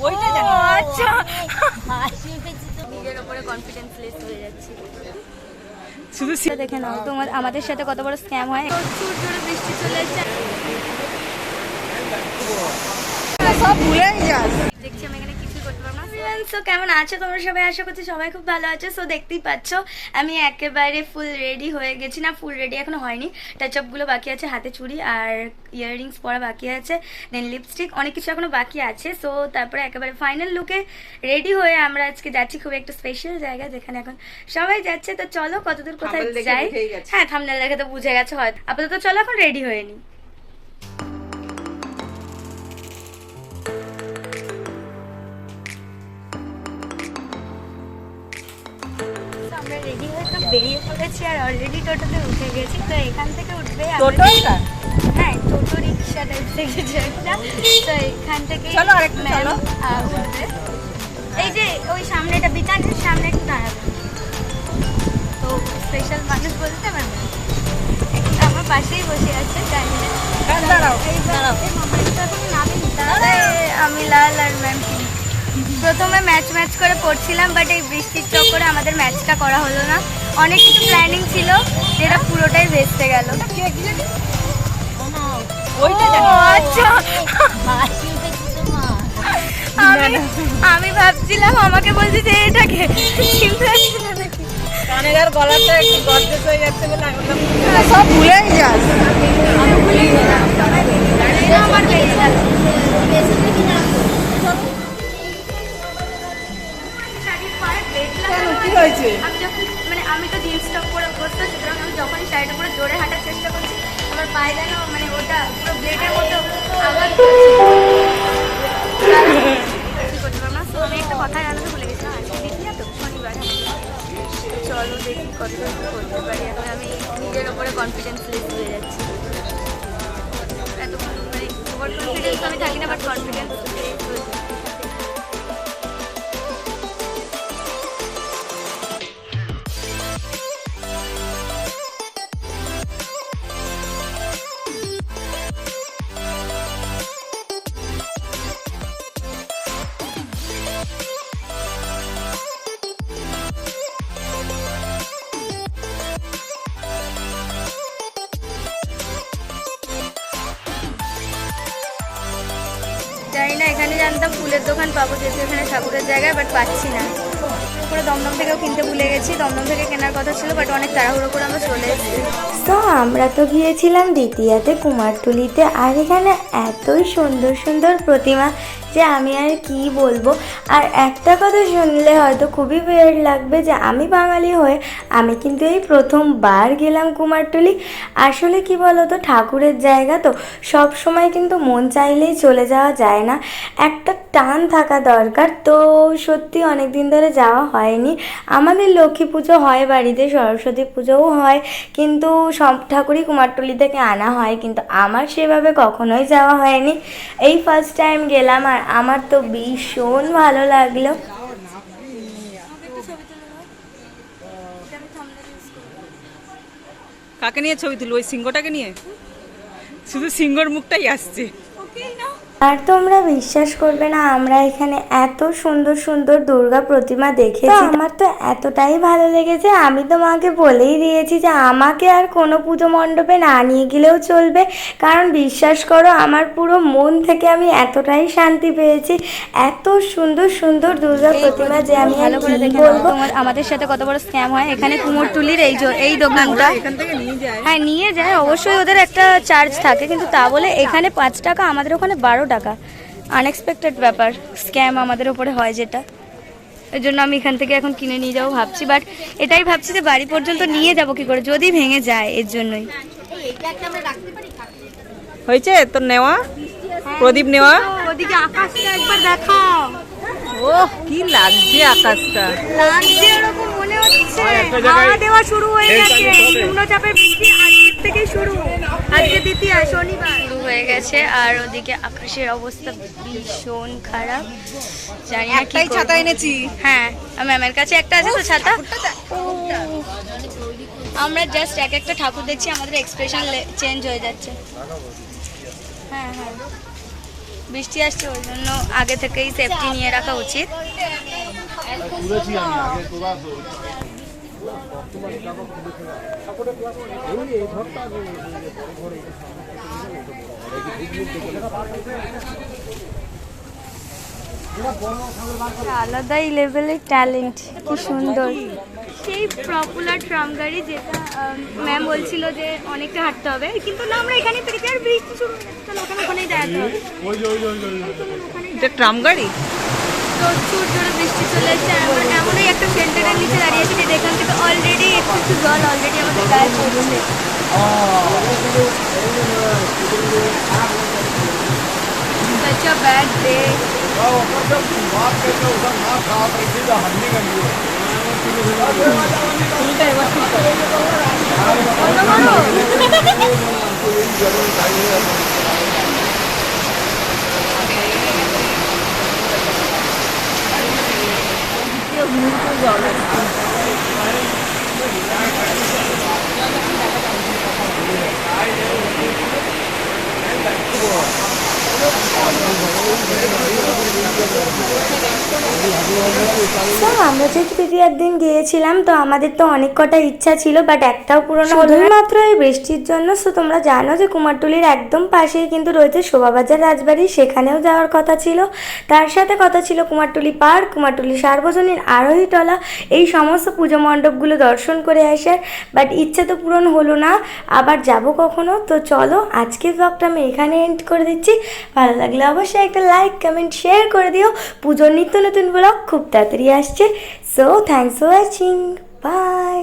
ওইটা জানি আচ্ছা। নিজের উপরে কনফিডেন্স লেস হয়ে যাচ্ছে শুধু দেখে নাও তোমার আমাদের সাথে কত বড় স্ক্যাম হয়। প্রচুর জোরে বৃষ্টি চলে এসেছে সব ভুলেই যাস দেখছি আমি এখানে কিছুই সো কেমন আছো? তোমরা সবাই? আশা করছি সবাই খুব ভালো আছো। সো দেখতেই পাচ্ছ আমি একেবারে ফুল রেডি হয়ে গেছি। না ফুল রেডি এখনও হয়নি। টাচগুলো বাকি আছে হাতে চুড়ি আর ইয়াররিংস পরা বাকি আছে দেন লিপস্টিক অনেক কিছু এখনও বাকি আছে। সো তারপরে একেবারে ফাইনাল লুকে রেডি হয়ে আমরা আজকে যাচ্ছি খুব একটা স্পেশাল জায়গা যেখানে এখন সবাই যাচ্ছে। তো চলো কতদূর কোথায় যাই। হ্যাঁ থামনেল দেখে তো বুঝে গেছে হয়তো। আপাতত চলো এখন রেডি হয়ে নি। আমরা রেডি হয়ে তো বেরিয়ে পড়েছি আর অলরেডি টোটোতে উঠে গেছি। তো এখান থেকে উঠবে হ্যাঁ টোটো রিক্সা টাইপ থেকে একটা তো এখান থেকে চলো, আরেকটু চলো। উঠবে। এই যে ওই সামনেটা সামনে একটু দাঁড়াবে। তো স্পেশাল মানুষ বলতে পারবে এখন আমার পাশেই বসে আছে জানি না? দাঁড়াও। এই দাঁড়াও। এই মোবাইলটা তো এখনও দাঁড়াও আমি লাল আর ম্যাম প্রথমে ম্যাচ ম্যাচ করে পড়ছিলাম বাট এই বৃষ্টির চক্করে আমাদের ম্যাচটা করা হলো না। অনেক কিছু প্ল্যানিং ছিল যেটা পুরোটাই ভেস্তে গেল। আচ্ছা। আমি ভাবছিলাম আমাকে বলছি যে এটাকে কানের গলাটা একটু গর্জেস হয়ে যাচ্ছে বলে আমি সব ভুলেই যাস। আমার করতে পারি। এখন আমি নিজের ওপরে কনফিডেন্স লেস হয়ে যাচ্ছি। মানে ওভার কনফিডেন্স আমি থাকি না বাট কনফিডেন্স না, এখানে জানতাম ফুলের দোকান পাবো যেহেতু এখানে ঠাকুরের জায়গায় বাট পাচ্ছি না। পুরো দমদম থেকেও কিনতে ভুলে গেছি। দমদম থেকে কেনার কথা ছিল বাট অনেক তাড়াহুড়ো করে আমরা চলে এসেছি। তো আমরা তো গিয়েছিলাম দ্বিতীয়াতে কুমারটুলিতে, আর এখানে এতই সুন্দর সুন্দর প্রতিমা। যে আমি আর কি বলব? আর একটা কথা শুনলে হয়তো খুবই বিয়ার লাগবে যে আমি বাঙালি হয়ে আমি কিন্তু এই প্রথমবার গেলাম কুমারটুলি। আসলে কি বলতো, ঠাকুরের জায়গা তো সব সময় কিন্তু মন চাইলেই চলে যাওয়া যায় না। একটা টান থাকা দরকার। তো সত্যি অনেক দিন ধরে যাওয়া হয়নি। আমাদের লক্ষ্মী পুজো হয় বাড়িতে, সরস্বতী পুজোও হয়। কিন্তু সব ঠাকুরই কুমারটুলি থেকে আনা হয়। কিন্তু আমার সেভাবে কখনোই যাওয়া হয়নি। এই ফার্স্ট টাইম গেলাম আর আমার তো ভীষণ ভালো লাগল। কাকে নিয়ে ছবি তুলবো? ওই সিংহটাকে নিয়ে? শুধু সিংহর মুখটাই আসছে। আর তোমরা বিশ্বাস করবে না আমরা এখানে এত সুন্দর সুন্দর দুর্গা প্রতিমা দেখেছি। আমার তো এতটাই ভালো লেগেছে আমি তো মাকে বলেই দিয়েছি যে আমাকে আর কোনো পুজো মণ্ডপে না নিয়ে গেলেও চলবে। কারণ বিশ্বাস করো আমার পুরো মন থেকে আমি এতটাই শান্তি পেয়েছি। এত সুন্দর সুন্দর দুর্গা প্রতিমা যে আমি ভালো করে দেখে আমাদের সাথে কত বড় স্ক্যাম হয়। এখানে কুমোরটুলির এই যে- এই দোকানটা। নিয়ে যায় হ্যাঁ নিয়ে যায়। অবশ্যই ওদের একটা চার্জ থাকে। কিন্তু তা বলে এখানে পাঁচ টাকা আমাদের ওখানে বারো টাকা। আনএক্সপেক্টেড ব্যাপার স্ক্যাম আমাদের ওপরে হয় যেটা। এর জন্য আমি এখান থেকে এখন কিনে নিয়ে যাব ভাবছি বাট এটাই ভাবছি যে বাড়ি পর্যন্ত নিয়ে যাব কি করে যদি ভেঙে যায় এর জন্যই। হয়েছে তোর নেওয়া? প্রদীপ নেওয়া? ওদিকে আকাশটা একবার দেখাও। ও কি লাগছে আকাশটা। লাগছে এরকম মনে হচ্ছে। হাওয়া দেওয়া শুরু হয়ে গেছে। নিম্নচাপের বৃষ্টি আজকের থেকে শুরু। আজকে দ্বিতীয় শনিবার। শুরু হয়ে গেছে আর ওদিকে আকাশের অবস্থা ভীষণ খারাপ। জানি না কি ছাতা এনেছি। হ্যাঁ ম্যামের কাছে একটা আছে তো ছাতা? আমরা জাস্ট এক একটা ঠাকুর দেখছি আমাদের এক্সপ্রেশন চেঞ্জ হয়ে যাচ্ছে। হ্যাঁ হ্যাঁ। বৃষ্টি আসছে ওই জন্য আগে থেকেই সেফটি নিয়ে রাখা উচিত। তুলেছি আমি আগে তোলা আলাদাই লেভেলের ট্যালেন্ট কি সুন্দর। সেই পপুলার ট্রাম গাড়ি যেটা ম্যাম বলছিল যে অনেকটা হাঁটতে হবে। কিন্তু না আমরা এখানে পেরেছি আর বৃষ্টি শুরু ওখানে ওখানেই দাঁড়াতে হবে। ওই যে ওই যে ওই যে, ওই যে। এটা ট্রাম গাড়ি? প্রচুর জোরে বৃষ্টি চলে এসেছে আর আমরা এমনই একটা শেল্টারের নিচে দাঁড়িয়ে আছি যেটা এখান থেকে অলরেডি একটু একটু জল অলরেডি আমাদের গায়ে পড়ছে। Such a bad day. Thank you. Sir, আমরা যে তৃতীয়ার দিন গিয়েছিলাম, তো আমাদের তো অনেক কটা ইচ্ছা ছিল বাট একটাও পূরণ হলো মাত্র এই বৃষ্টির জন্য, সো তোমরা জানো যে কুমারটুলির একদম পাশেই কিন্তু রয়েছে শোভাবাজার রাজবাড়ি, সেখানেও যাওয়ার কথা ছিল। তার সাথে কথা ছিল কুমারটুলি পার্ক, কুমারটুলি সার্বজনীন আরোহী টলা এই সমস্ত পুজো মণ্ডপগুলো দর্শন করে আসার বাট ইচ্ছা তো পূরণ হলো না, আবার যাব কখনো? তো চলো, আজকের ব্লগটা আমি এখানে এন্ড করে দিচ্ছি। ভালো লাগলে অবশ্যই একটা লাইক কমেন্ট শেয়ার করে দিও। পুজোর নিত্য নতুন ব্লগ খুব তাড়াতাড়ি আসছে। So thanks for watching bye